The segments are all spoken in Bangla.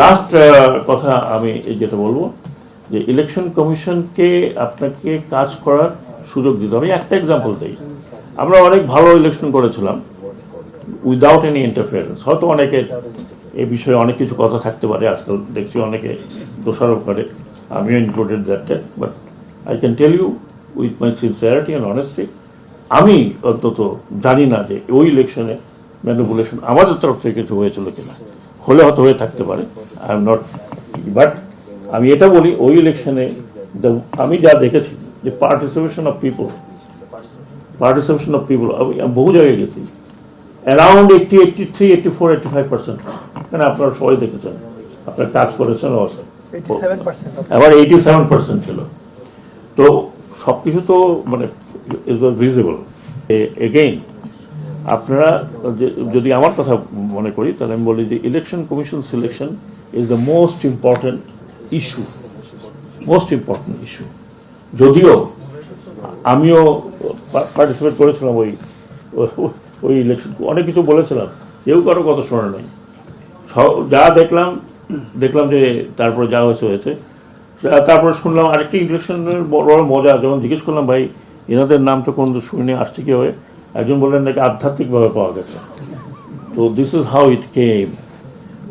লাস্ট কথা আমি যেটা বলব, যে ইলেকশন কমিশনকে আপনাকে কাজ করার সুযোগ দিতে হবে। একটা এক্সাম্পল দিই। আমরা অনেক ভালো ইলেকশন করেছিলাম উইদাউট এনি ইন্টারফিয়ারেন্স হয়তো অনেকের এ বিষয়ে অনেক কিছু কথা থাকতে পারে, আজকাল দেখছি অনেকে দোষারোপ করে। আমিও included that but I can tell you with my sincerity and honesty আমি অন্তত জানি না যে ওই ইলেকশনে ম্যানিপুলেশন আমাদের তরফ থেকে কিছু হয়েছিল কিনা। হলে হয়তো হয়ে থাকতে পারে। আই এম নট বাট আমি এটা বলি ওই ইলেকশনে আমি যা দেখেছি যে participation of people participation of people আমি বহু জায়গায় গেছি। Around eighty eighty three eighty four eighty five percent এখানে আপনারা সবাই দেখেছেন? আপনারা কাজ করেছেন অবশ্য। 87% আবার এইটি সেভেন পার্সেন্ট ছিল। তো সব কিছু তো মানে ইট ওয়াজ ভিজিবল এগেইন আপনারা যদি আমার কথা মনে করি, তাহলে আমি বলি যে election commission selection is the most important issue most important issue যদিও আমিও পার্টিসিপেট করেছিলাম ওই ওই- ইলেকশন অনেক কিছু বলেছিলাম, কেউ কারও কথা শোনা নাই। যা দেখলাম দেখলাম যে তারপরে যা হয়েছে হয়েছে। তারপরে শুনলাম আরেকটি ইলেকশনের বড় বড় মজা যখন জিজ্ঞেস করলাম, ভাই, এনাদের নাম তো কোন শুনে আসছে কি হয়ে একজন বললেন নাকি আধ্যাত্মিকভাবে পাওয়া গেছে। তো this is how it came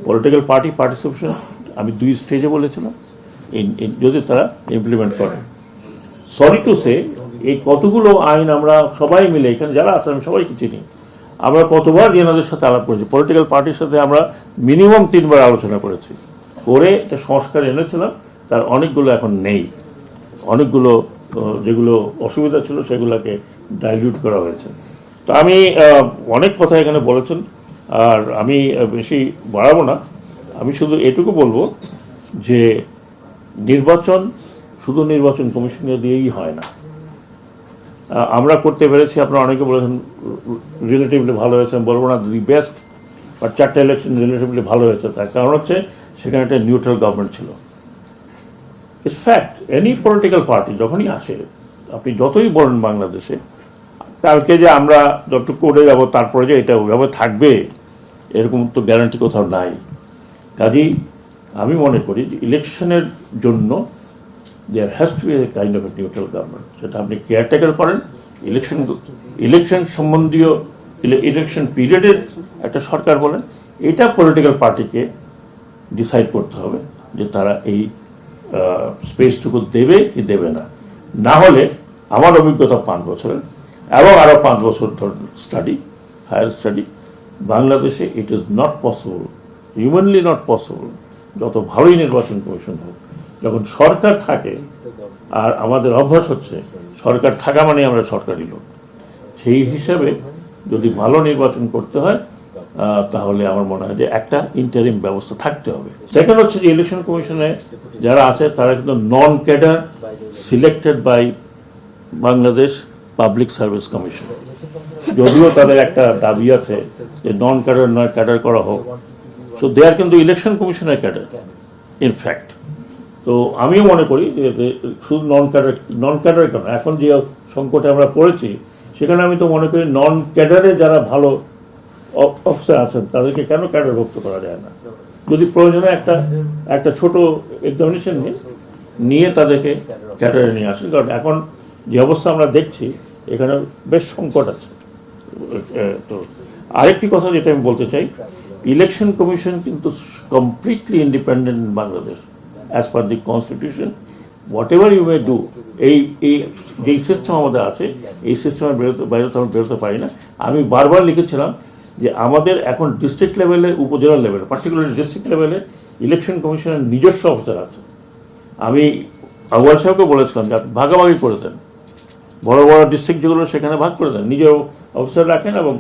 political party participation আমি দুই স্টেজে বলেছিলাম যদি তারা ইমপ্লিমেন্ট করে। সরি টু সে এই কতগুলো আইন আমরা সবাই মিলে, এখানে যারা আছেন আমি সবাইকে চিনি, আমরা কতবার এনাদের সাথে আলাপ করেছি পলিটিক্যাল পার্টির সাথে আমরা মিনিমাম তিনবার আলোচনা করেছি। করে একটা সংস্কার এনেছিলাম, তার অনেকগুলো এখন নেই। অনেকগুলো যেগুলো অসুবিধা ছিল, সেগুলোকে ডাইলিউট করা হয়েছে। তো আমি অনেক কথা এখানে বলেছেন, আর আমি বেশি বাড়াবো না। আমি শুধু এটুকু বলব যে, নির্বাচন শুধু নির্বাচন কমিশনে দিয়েই হয় না। আমরা করতে পেরেছি, আপনারা অনেকে বলেছেন রিলেটিভলি ভালো হয়েছে বলব না দি বেস্ট বাট চারটে ইলেকশন রিলেটিভলি ভালো হয়েছে। তার কারণ হচ্ছে, সেখানে একটা নিউট্রাল গভর্নমেন্ট ছিল। It's fact any political party যখনই আসে, আপনি যতই বলেন বাংলাদেশে কালকে যে আমরা যতটুকু করে যাব, তারপরে যে এটা ওইভাবে থাকবে, এরকম তো গ্যারান্টি কোথাও নাই। কাজেই আমি মনে করি যে ইলেকশনের জন্য there has to be a kind of a neutral government সেটা আপনি কেয়ারটেকার করেন ইলেকশন ইলেকশন সম্বন্ধীয় ইলেকশন পিরিয়ডের একটা সরকার বলেন, এটা পলিটিক্যাল পার্টিকে ডিসাইড করতে হবে যে তারা এই স্পেসটুকু দেবে কি দেবে না। না হলে আমার অভিজ্ঞতা পাঁচ বছরের এবং আরও পাঁচ বছর ধর স্টাডি হায়ার স্টাডি বাংলাদেশে it is not possible humanly not possible যত ভালোই নির্বাচন কমিশন হোক, যখন সরকার থাকে, আর আমাদের অভ্যাস হচ্ছে, সরকার থাকা মানে আমরা সরকারি লোক। সেই হিসাবে যদি ভালো নির্বাচন করতে হয় তাহলে আমার মনে হয় যে একটা ইন্টারিম ব্যবস্থা থাকতে হবে। সেকেন্ড হচ্ছে যে ইলেকশন কমিশনে যারা আছে, তারা কিন্তু non cadre selected by Bangladesh public service commission যদিও তাদের একটা দাবি আছে যে নন ক্যাডার নয় ক্যাডার করা হোক। সো দে আর কিন্তু ইলেকশন কমিশনের ক্যাডার ইনফ্যাক্ট তো আমিও মনে করি যে শুধু নন ক্যাডার নন ক্যাডার কেন, এখন যে সংকটে আমরা পড়েছি, সেখানে আমি তো মনে করি নন ক্যাডারে যারা ভালো অফিসার আছেন, তাদেরকে কেন ক্যাডারভুক্ত করা যায় না? যদি প্রয়োজনে একটা একটা ছোট এক্সামিনেশন নিয়ে তাদেরকে ক্যাডারে নিয়ে আসেন কারণ এখন যে অবস্থা আমরা দেখছি এখানে বেশ সংকট আছে। তো আরেকটি কথা যেটা আমি বলতে চাই ইলেকশন কমিশন কিন্তু completely independent in Bangladesh as per the constitution whatever you may do এই এই, যেই সিস্টেম আমাদের আছে, এই সিস্টেমের বেরোতে বাইরে তো আমরা বেরোতে পারি না। আমি বারবার লিখেছিলাম যে আমাদের এখন ডিস্ট্রিক্ট লেভেলে উপজেলা লেভেলে পার্টিকুলারলি ডিস্ট্রিক্ট লেভেলে ইলেকশন কমিশনের নিজস্ব অফিসার আছে। আমি আউয়াল সাহেবকে বলেছিলাম যে আপনি ভাগাভাগি করে দেন। বড় বড় ডিস্ট্রিক্ট যেগুলো সেখানে ভাগ করে দেন। নিজেও অফিসার রাখেন এবং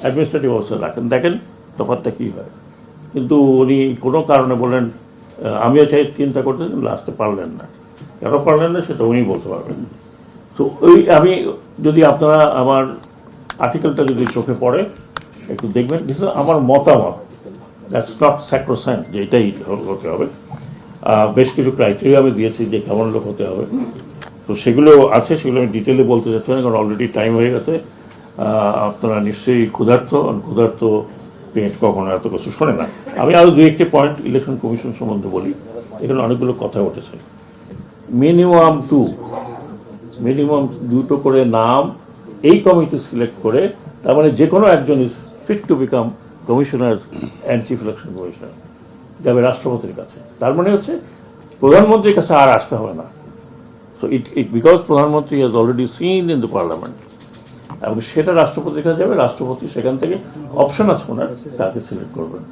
অ্যাডমিনিস্ট্রেটিভ অফিসার রাখেন। দেখেন তফাৎটা কী হয়। কিন্তু উনি কোনো কারণে বললেন আহ, আমিও চাই চিন্তা করতে লাস্টে পারলেন না। কেন পারলেন না সেটা উনি বলতে পারবেন তো ওই আমি যদি আপনারা আমার আর্টিকেলটা যদি চোখে পড়ে একটু দেখবেন। দিস আমার মতামত। দ্যাটস নট স্যাক্রোসাইন্ট যে এটাই হতে হবে। বেশ কিছু ক্রাইটেরিয়া আমি দিয়েছি যে কেমন লোক হতে হবে। তো সেগুলো আছে, সেগুলো আমি ডিটেলে বলতে চাচ্ছি না, কারণ অলরেডি টাইম হয়ে গেছে। আপনারা নিশ্চয়ই ক্ষুধার্ত আর ক্ষুধার্ত পেট কখনো এত কিছু শোনে না। আমি আরও দুই একটি পয়েন্ট ইলেকশন কমিশন সম্বন্ধে বলি। এখানে অনেকগুলো কথা উঠেছে। মিনিমাম টু মিনিমাম দুটো করে নাম এই কমিটি সিলেক্ট করে, তার মানে যে কোনো একজন is fit to become commissioner and chief election commissioner যাবে রাষ্ট্রপতির কাছে। তার মানে হচ্ছে প্রধানমন্ত্রীর কাছে আর আসতে হবে না। সো ইট ইট বিকজ প্রধানমন্ত্রী has already seen in the parliament এবং সেটা রাষ্ট্রপতির কাছে যাবে, রাষ্ট্রপতি সেখান থেকে অপশন আছে ওনার, তাকে সিলেক্ট করবেন।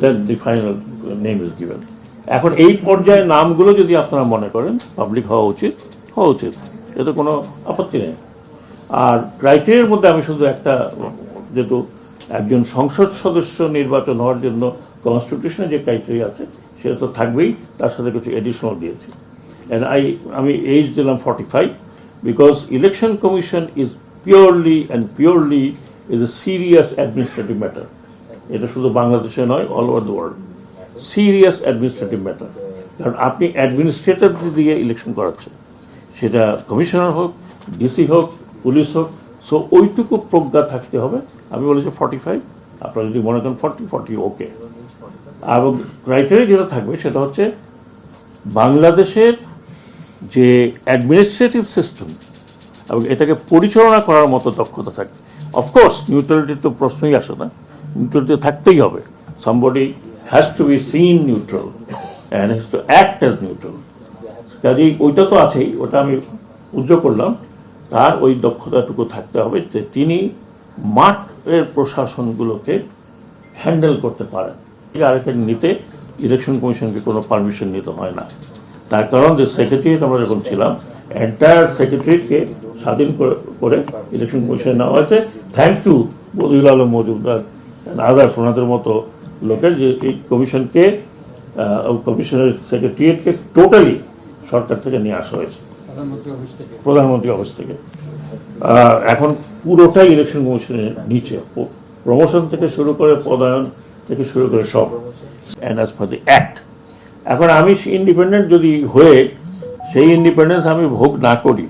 Then the final name is given এখন এই পর্যায়ে নামগুলো যদি আপনারা মনে করেন পাবলিক হওয়া উচিত হওয়া উচিত। এতে কোনো আপত্তি নেই। আর ক্রাইটেরিয়ার মধ্যে আমি শুধু একটা, যেহেতু একজন সংসদ সদস্য নির্বাচন হওয়ার জন্য কনস্টিটিউশনে যে ক্রাইটেরিয়া আছে, সেটা তো থাকবেই, তার সাথে কিছু এডিশনাল দিয়েছি। অ্যান্ড আই আমি এইজ দিলাম forty five because election commission is purely and purely is a serious administrative matter এটা শুধু বাংলাদেশে নয় all over the world serious administrative matter কারণ আপনি অ্যাডমিনিস্ট্রেটর দিয়ে ইলেকশন করাচ্ছেন। সেটা কমিশনার হোক ডিসি হোক পুলিশ হোক সো ওইটুকু প্রজ্ঞা থাকতে হবে। আমি বলেছি ফর্টি ফাইভ আপনারা যদি মনে করেন ফর্টি ফর্টি ওকে এবং ক্রাইটেরিয়া যেটা থাকবে সেটা হচ্ছে বাংলাদেশের যে অ্যাডমিনিস্ট্রেটিভ সিস্টেম এবং এটাকে পরিচালনা করার মতো দক্ষতা থাকে। অফকোর্স নিউট্রালিটির তো প্রশ্নই আসে না। নিউট্রালিটি থাকতেই হবে। Somebody has to be seen neutral and has to act as neutral কাজেই ওইটা তো আছেই, ওটা আমি উদ্যোগ করলাম। তার ওই দক্ষতাটুকু থাকতে হবে যে তিনি মাঠের প্রশাসনগুলোকে হ্যান্ডেল করতে পারেন। আরেকটা নিতে ইলেকশন কমিশনকে কোনো পারমিশন নিতে হয় না। তার কারণ যে সেক্রেটারিয়েট আমরা যখন ছিলাম এন্টায়ার সেক্রেটারিয়েটকে স্বাধীন করে- ইলেকশন কমিশনে নেওয়া হয়েছে। Thank to Badiul Alam Majumdar others ওনাদের মতো লোকের যে এই কমিশনকে কমিশনের সেক্রেটারিয়েটকে টোটালি সরকার থেকে নিয়ে আসা হয়েছে। প্রধানমন্ত্রী অফিস থেকে। এখন পুরোটাই ইলেকশন কমিশনের নিচে। প্রমোশন থেকে শুরু করে পদায়ন থেকে শুরু করে সব। And as per the act এখন আমি ইন্ডিপেন্ডেন্ট যদি হয়ে, সেই ইন্ডিপেন্ডেন্স আমি ভোগ না করি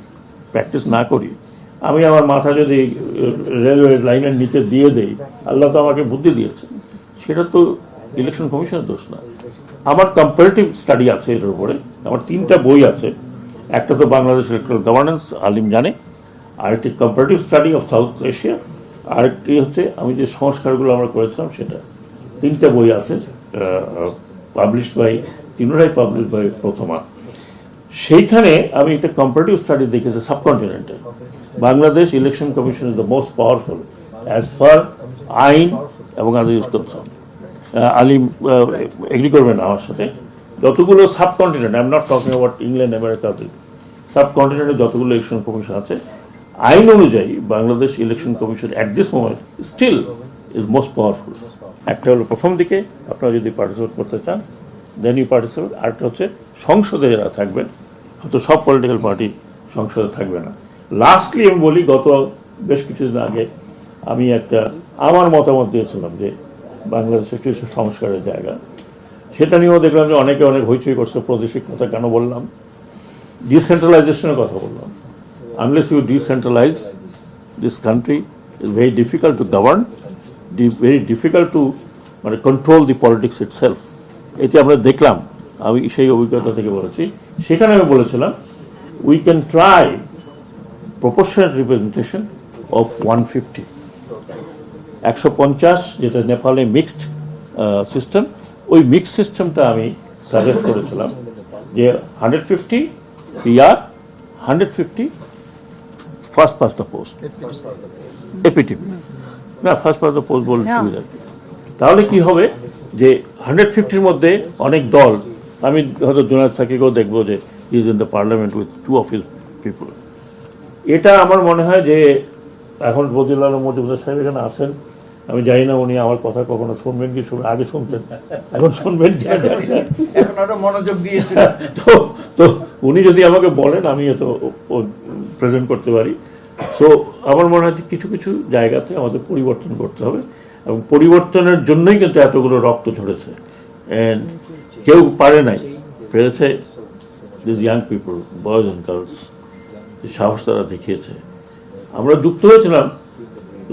প্র্যাকটিস না করি, আমি আমার মাথা যদি রেলওয়ে লাইনের নিচে দিয়ে দেই, আল্লাহ তো আমাকে বুদ্ধি দিয়েছে সেটা তো ইলেকশন কমিশনের দোষ না। আমার কম্পারেটিভ স্টাডি আছে এর উপরে, আমার তিনটা বই আছে। একটা তো বাংলাদেশ ইলেকট্রাল গভর্নেন্স আলিম জানে। আরেকটি comparative study of South Asia আরেকটি হচ্ছে, আমি যে সংস্কারগুলো আমরা করেছিলাম, সেটা। তিনটা বই আছে পাবলিশ বাই তিনটাই পাবলিশ বাই প্রথমা। সেইখানে আমি একটা কম্পারেটিভ স্টাডি দেখেছি সাবকন্টিনেন্টে Bangladesh election commission is the most powerful as per আইন এবং আজ ইজ কনসার্ন আলিম এগ্রি করবেন আমার সাথে। যতগুলো subcontinent I am not talking about England America সাবকন্টিনেন্টে যতগুলো ইলেকশন কমিশন আছে আইন অনুযায়ী Bangladesh election commission at this moment still is most powerful একটা হলো প্রথম দিকে আপনারা যদি পার্টিসিপেট করতে চান দেন ইউ পার্টিসিপেট আরেকটা হচ্ছে সংসদে যারা থাকবেন, হয়তো সব পলিটিক্যাল পার্টি সংসদে থাকবে না। লাস্টলি আমি বলি, গত বেশ কিছুদিন আগে আমি একটা, আমার মতামত দিয়েছিলাম যে বাংলাদেশের কিছু সংস্কারের জায়গা, সেটা নিয়েও দেখলাম যে অনেকে অনেক হইচই করছে, প্রাদেশিক কথা কেন বললাম? ডিসেন্ট্রালাইজেশনের কথা বললাম। Unless you decentralize this country is very difficult to govern very difficult to মানে control the politics itself এটি আমরা দেখলাম আমি সেই অভিজ্ঞতা থেকে বলেছি। সেখানে আমি বলেছিলাম we can try proportional representation of one fifty একশো পঞ্চাশ যেটা নেপালে মিক্সড সিস্টেম ওই মিক্স সিস্টেমটা আমি সাজেস্ট করেছিলাম যে hundred fifty PR hundred fifty first past the post এপিটিভি না ফার্স্ট পাস দ্য পোস্ট বলে সুবিধা তাহলে কি হবে? যে হান্ড্রেড ফিফটির মধ্যে অনেক দল আমি হয়তো জোনায়দ সাকিকেও দেখব যে is in the parliament with two of his people এটা আমার মনে হয় যে এখন বদিল আলম মজুমদার সাহেব এখানে আছেন আমি জানি না উনি আমার কথা কখনো শুনবেন কি শুনবেন আগে শুনতেন এখন শুনবেন এখন আরও মনোযোগ তো তো উনি যদি আমাকে বলেন আমি এত প্রেজেন্ট করতে পারি। সো আমার মনে হয় কিছু কিছু জায়গাতে আমাদের পরিবর্তন করতে হবে। এবং পরিবর্তনের জন্যই কিন্তু এতগুলো রক্ত ঝরেছে। কেউ পারে নাই। পেরেছে this young people boys and girls সাহস তারা দেখিয়েছে। আমরা যুক্ত হয়েছিলাম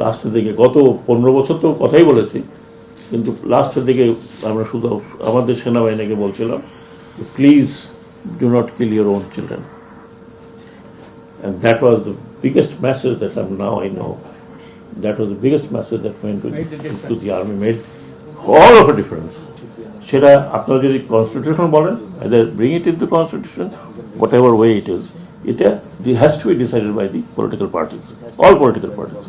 লাস্টের দিকে। গত পনেরো বছর তো কথাই বলেছি, কিন্তু লাস্টের দিকে আমরা শুধু আমাদের সেনাবাহিনীকে বলছিলাম please do not kill your own children and that was the biggest message that I'm now I know. That was the biggest message that went to, to the army, made all of a difference. সেটা আপনারা যদি কনস্টিটিউশন বলেন bring it into constitution whatever way it is এটা has to be decided by the political parties all political parties